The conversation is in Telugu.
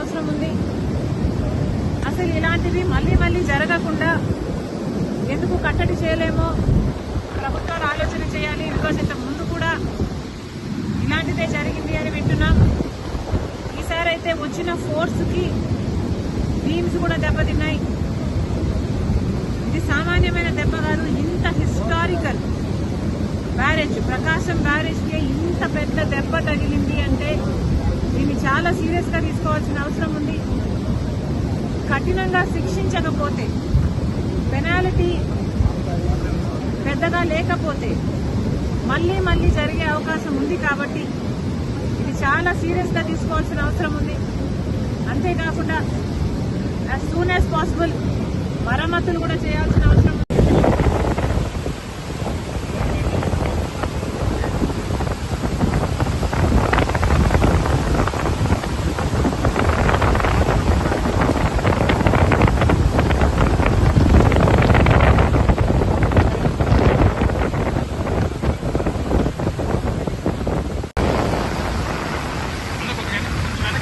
అవసరం ఉంది. అసలు ఇలాంటివి మళ్ళీ మళ్ళీ జరగకుండా ఎందుకు కట్టడి చేయలేమో ప్రభుత్వాలు ఆలోచన చేయాలి. బికాస్ ఇంత ముందు కూడా ఇలాంటిదే జరిగింది అని వింటున్నాం. ఈసారి అయితే వచ్చిన ఫోర్స్కి బీమ్స్ కూడా దెబ్బతిన్నాయి. ఇది సామాన్యమైన దెబ్బ కాదు ఇంత హిస్టారికల్ బ్యారేజ్ ప్రకాశం బ్యారేజ్కి ఇంత పెద్ద దెబ్బ తగిలింది అంటే చాలా సీరియస్గా తీసుకోవాల్సిన అవసరం ఉంది. కఠినంగా శిక్షించకపోతే పెనాల్టీ పెద్దగా లేకపోతే మళ్ళీ మళ్ళీ జరిగే అవకాశం ఉంది కాబట్టి ఇది చాలా సీరియస్గా తీసుకోవాల్సిన అవసరం ఉంది. అంతేకాకుండా యాజ్ సూన్ యాజ్ పాసిబుల్ మరమ్మతులు కూడా చేయాల్సిన అవసరం